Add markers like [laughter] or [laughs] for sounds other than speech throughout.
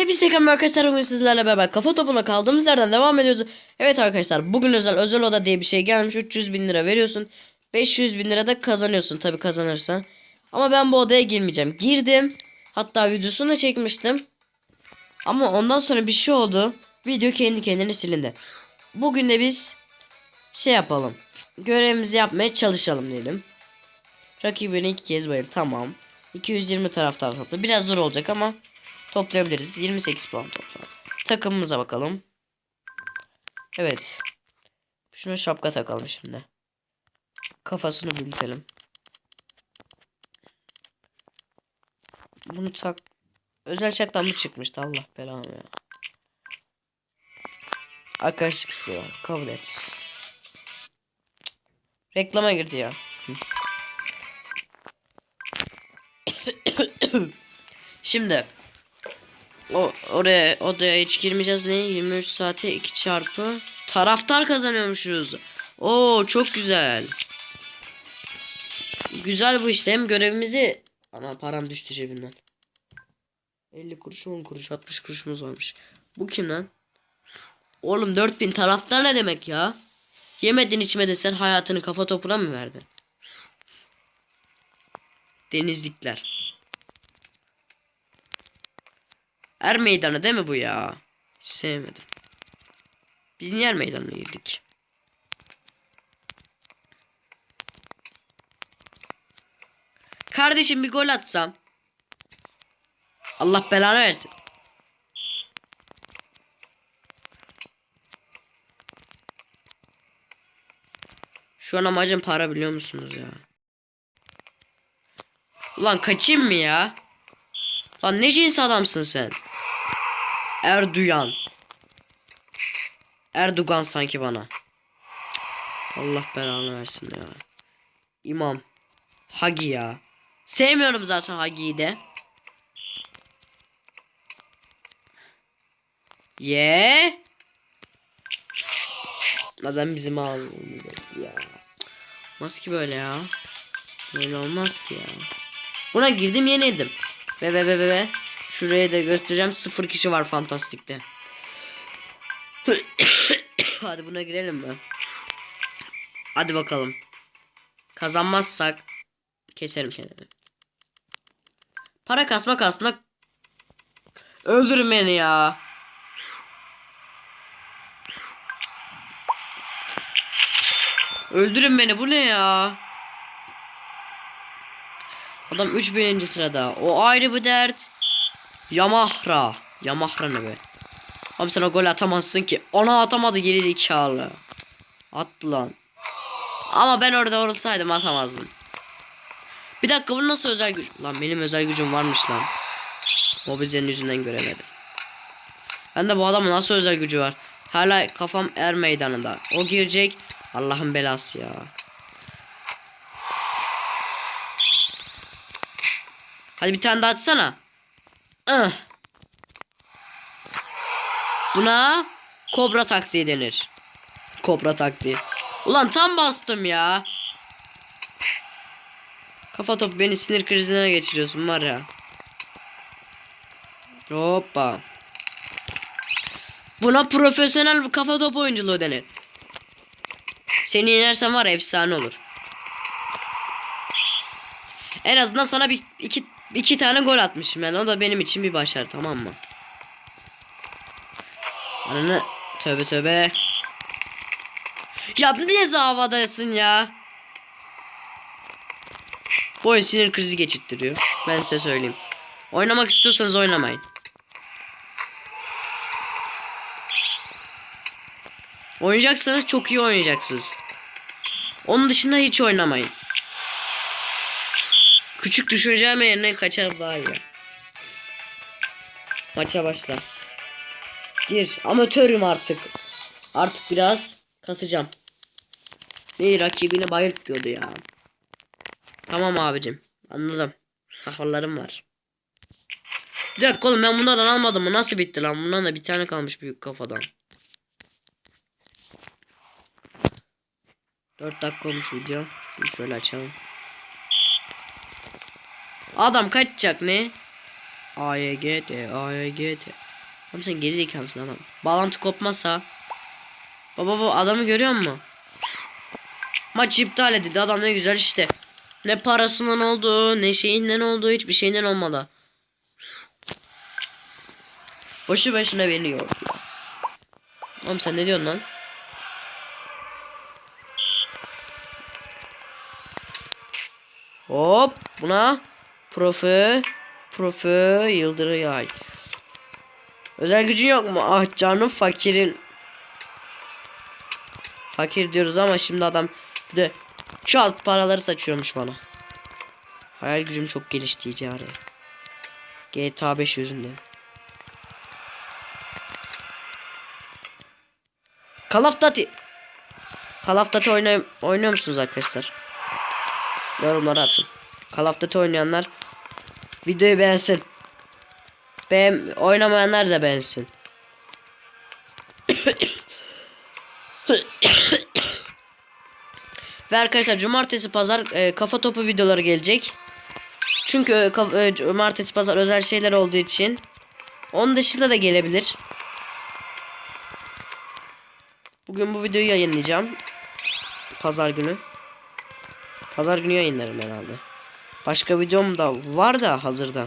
Hepinize tekrar arkadaşlar bugün sizlerle beraber kafa topuna kaldığımız yerden devam ediyoruz. Evet arkadaşlar bugün özel özel oda diye bir şey gelmiş 300 bin lira veriyorsun. 500 bin lira da kazanıyorsun tabi kazanırsan. Ama ben bu odaya girmeyeceğim. Girdim. Hatta videosunu çekmiştim. Ama ondan sonra bir şey oldu. Video kendi kendine silindi. Bugün de biz şey yapalım. Görevimizi yapmaya çalışalım diyelim. Rakibini iki kez bayır. Tamam. 220 taraftar topla. Biraz zor olacak ama toplayabiliriz. 28 puan topla. Takımımıza bakalım. Evet. Şuna şapka takalım şimdi. Kafasını büyütelim. Bunu tak. Özel şarttan mı çıkmıştı Allah belanı ya. Arkadaşlık istiyor. Kabul et. Reklama girdi ya. [coughs] Şimdi o oraya odaya hiç girmeyeceğiz ne 23 saate 2 çarpı taraftar kazanıyormuşuz. Oo çok güzel. Güzel bu işte hem görevimizi ana param düştü cebimden. 50 kuruş 10 kuruş 60 kuruşumuz varmış. Bu kim lan? Oğlum 4000 taraftar ne demek ya? Yemedin içmedin sen hayatını kafa topuna mı verdin? Denizlikler. Er meydanı değil mi bu ya? Sevmedim. Biz niye er meydanına girdik? Kardeşim bir gol atsam. Allah belanı versin. Şu an amacım para biliyor musunuz ya? Ulan kaçayım mı ya? Lan ne cins adamsın sen? Erduyan. Erdogan sanki bana. Allah belanı versin ya. İmam. Hagi ya. Sevmiyorum zaten Hagi'yi de. Ye. Adam bizim ağlamıyor ya. Olmaz ki böyle ya. Böyle olmaz ki ya. Buna girdim yenildim. Ve ve ve ve ve. Şuraya da göstereceğim. Sıfır kişi var fantastikte. [coughs] Hadi buna girelim mi? Hadi bakalım. Kazanmazsak keserim kendimi. Para kasmak aslında öldürün beni ya. Öldürün beni bu ne ya? Adam 3000. sırada. O ayrı bir dert. Yamahra. Yamahra ne be? Abi sen o gol atamazsın ki. Ona atamadı geri zekalı. Attı lan. Ama ben orada olsaydım atamazdım. Bir dakika bu nasıl özel güç? Lan benim özel gücüm varmış lan. Mobizenin yüzünden göremedim. Ben de bu adamın nasıl özel gücü var? Hala kafam er meydanında. O girecek. Allah'ın belası ya. Hadi bir tane daha atsana. Ah. Buna kobra taktiği denir. Kobra taktiği. Ulan tam bastım ya. Kafa top beni sinir krizine geçiriyorsun var ya. Hoppa. Buna profesyonel bir kafa top oyunculuğu denir. Seni yenersem var efsane olur. En azından sana bir iki iki tane gol atmışım yani o da benim için bir başarı tamam mı? Ananı tövbe tövbe. Ya niye havadasın ya? Bu oyun sinir krizi geçirttiriyor. Ben size söyleyeyim. Oynamak istiyorsanız oynamayın. Oynayacaksanız çok iyi oynayacaksınız. Onun dışında hiç oynamayın. Küçük düşüreceğim yerine kaçar daha iyi. Maça başla. Gir. Amatörüm artık. Artık biraz kasacağım. Ne rakibini bayılt diyordu ya. Tamam abicim. Anladım. Safarlarım var. Bir dakika oğlum ben bunlardan almadım mı? Nasıl bitti lan? Bundan da bir tane kalmış büyük kafadan. 4 dakika olmuş video. Şunu şöyle açalım. Adam kaçacak ne? AYGT AYGT Oğlum sen geri zekalısın adam. Bağlantı kopmazsa. Baba baba adamı görüyor musun? Maç iptal edildi. Adam ne güzel işte. Ne parasından oldu, ne şeyinden oldu, hiçbir şeyinden olmadı. Boşu başına beni yordu. Oğlum sen ne diyorsun lan? Hop buna profe profe yıldırı yay. Özel gücün yok mu? Ah canım fakirin. Fakir diyoruz ama şimdi adam bir de çat paraları saçıyormuş bana. Hayal gücüm çok gelişti ticari. GTA 5 yüzünden. Call of Duty. Call of Duty oynay oynuyor musunuz arkadaşlar? Yorumlara atın. Call of Duty oynayanlar videoyu beğensin. Beğen oynamayanlar da beğensin. Ve arkadaşlar cumartesi pazar e, kafa topu videoları gelecek. Çünkü e, e, cumartesi pazar özel şeyler olduğu için. Onun dışında da gelebilir. Bugün bu videoyu yayınlayacağım. Pazar günü. Pazar günü yayınlarım herhalde. Başka videom da var da hazırda.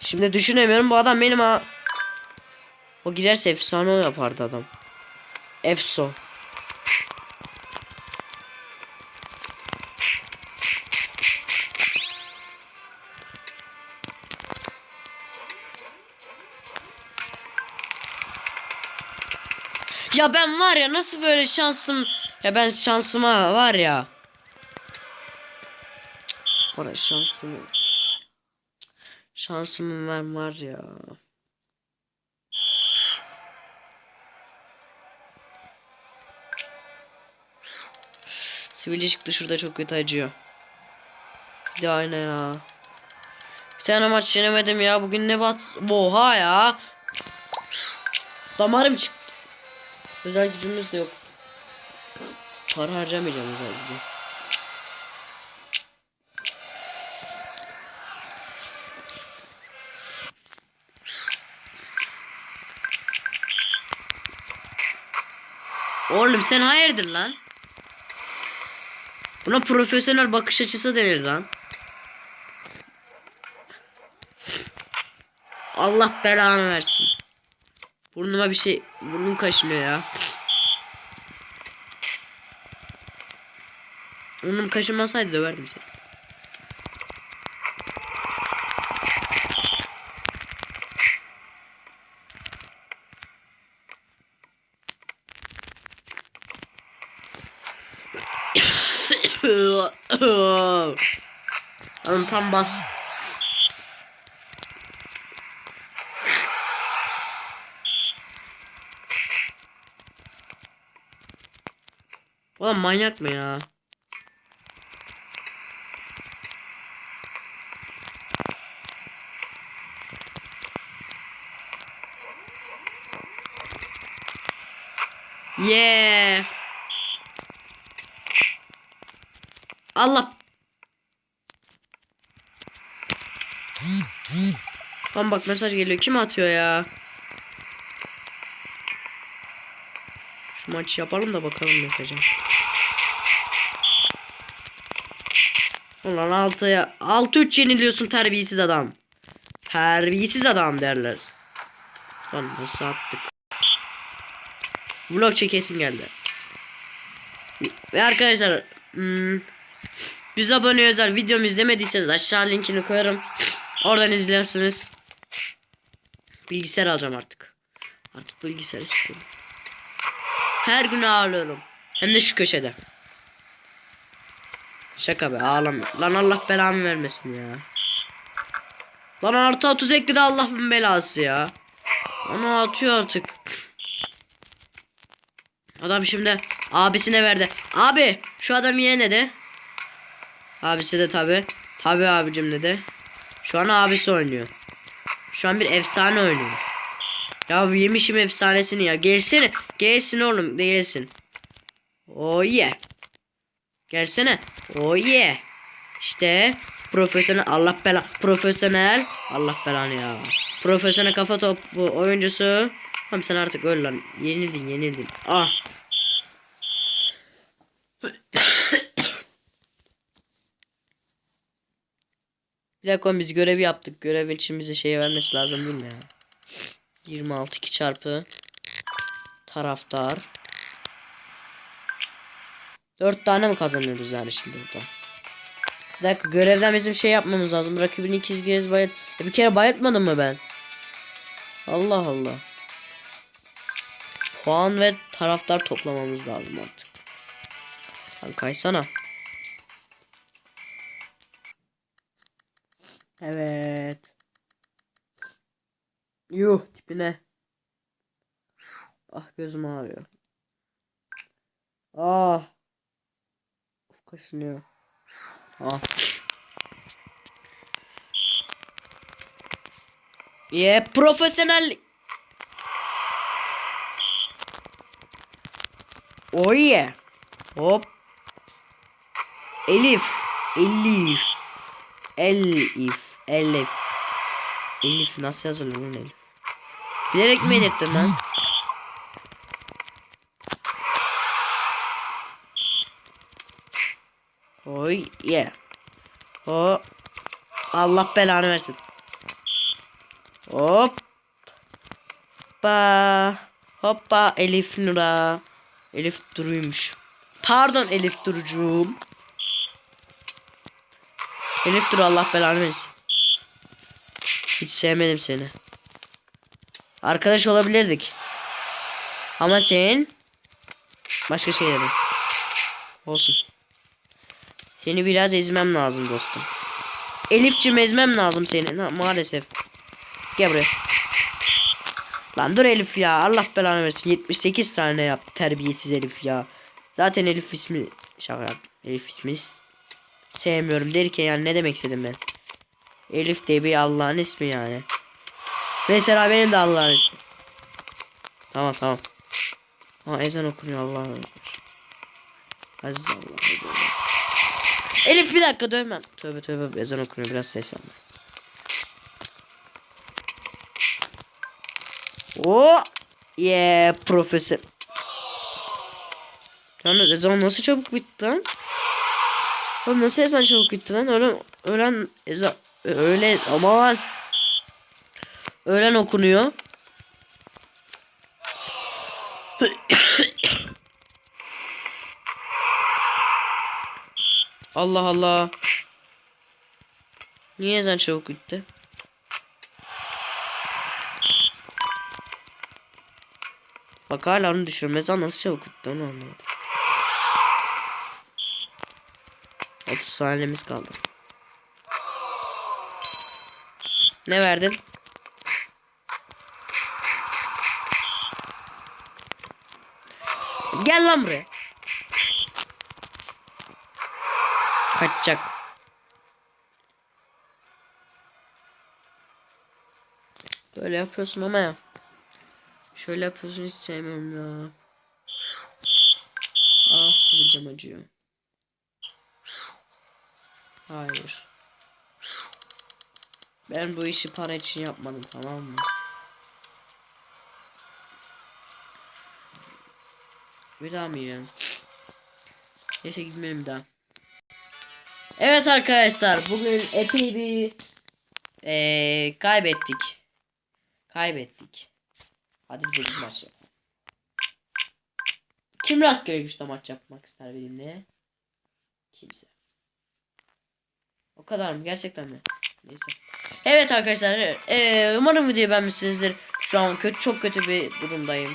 Şimdi düşünemiyorum bu adam benim ha. O girerse efsane yapardı adam. Efso. Ya ben var ya nasıl böyle şansım ya ben şansıma var ya. Bana şansımı şansımı ben var ya. Sivilce çıktı şurada çok kötü acıyor. Bir de aynı ya. Bir tane maç yenemedim ya. Bugün ne bat? Oha ya. Damarım çıktı. Özel gücümüz de yok. Para harcamayacağım özel gücü. Oğlum sen hayırdır lan? Buna profesyonel bakış açısı denir lan. Allah belanı versin. Burnuma bir şey burnum kaşınıyor ya. Burnum kaşınmasaydı döverdim seni. [laughs] Oğlum tam bas. Oğlum manyak mı ya? Yeah. Allah. Lan bak mesaj geliyor. Kim atıyor ya? Şu maçı yapalım da bakalım mesaja. Ulan 6'ya 6-3 yeniliyorsun terbiyesiz adam. Terbiyesiz adam derler. Lan nasıl attık? Vlog çekesim geldi. Ve arkadaşlar hmm, 100 abone özel videomu izlemediyseniz aşağı linkini koyarım. Oradan izlersiniz. Bilgisayar alacağım artık. Artık bilgisayar istiyorum. Her gün ağlıyorum. Hem de şu köşede. Şaka be ağlama. Lan Allah belamı vermesin ya. Lan artı 30 ekledi Allah'ın belası ya. Onu atıyor artık. Adam şimdi abisine verdi. Abi şu adam yiye ne de? Abisi de tabi. Tabi abicim dedi. Şu an abisi oynuyor. Şu an bir efsane oynuyor. Ya yemişim efsanesini ya. Gelsene. Gelsin oğlum. De gelsin. Oh yeah. Gelsene. Oh yeah. İşte. Profesyonel Allah bela profesyonel Allah belanı ya. Profesyonel kafa topu oyuncusu. Tamam sen artık öl lan. Yenildin yenildin. Ah. Bir dakika biz görevi yaptık. Görevin için bize şey vermesi lazım değil mi ya? 26 2 çarpı taraftar. 4 tane mi kazanıyoruz yani şimdi burada? Bir dakika görevden bizim şey yapmamız lazım. Rakibini ikiz kez bayat. E, bir kere bayatmadım mı ben? Allah Allah. Puan ve taraftar toplamamız lazım artık. Lan kaysana. Yuh tipine. Ah gözüm ağrıyor. Ah. Of kaşınıyor. Ah. Ye profesyonel. Oh yeah. Hop. Elif. Elif. Elif. Elif. Elif nasıl yazılıyor lan Elif? Bilerek mi edettim ben? Oy yeah. Hop. Allah belanı versin. Hop. Hoppa. Hoppa Elif Nura. Elif Duru'ymuş. Pardon Elif Durucuğum. Elif Duru Allah belanı versin. Hiç sevmedim seni. Arkadaş olabilirdik. Ama sen başka şey dedin. Olsun. Seni biraz ezmem lazım dostum. Elifçim ezmem lazım seni. Ha, maalesef. Gel buraya. Lan dur Elif ya. Allah belanı versin. 78 saniye yap. Terbiyesiz Elif ya. Zaten Elif ismi şaka yap. Elif ismi sevmiyorum derken yani ne demek istedim ben? Elif de bir Allah'ın ismi yani. Mesela benim de ismi. Tamam tamam. Ha ezan okunuyor Allah'ın. Aziz Allah. Elif bir dakika dövmem. Tövbe tövbe ezan okunuyor biraz ses yapma. O yeah profesör. Yalnız ezan nasıl çabuk bitti lan? Oğlum nasıl ezan çabuk bitti lan? Öğlen, öğlen ezan öyle aman. Öğlen okunuyor. Allah Allah. Niye ezan çabuk gitti? Bak hala onu düşürüyorum. Ezan nasıl çabuk gitti onu anlamadım. 30 saniyemiz kaldı. Ne verdin? Gel lan buraya. Kaçacak. Böyle yapıyorsun ama ya. Şöyle yapıyorsun hiç sevmiyorum ya. Ah sivilcem acıyor. Hayır. Ben bu işi para için yapmadım tamam mı? Bir daha mı yiyelim? Neyse gitmeyelim daha. Evet arkadaşlar bugün epey bir ee, kaybettik. Kaybettik. Hadi bize bir maç yapalım. Kim rastgele güçle maç yapmak ister benimle? Kimse. O kadar mı? Gerçekten mi? Neyse. Evet arkadaşlar. Ee, umarım videoyu beğenmişsinizdir. Şu an kötü çok kötü bir durumdayım.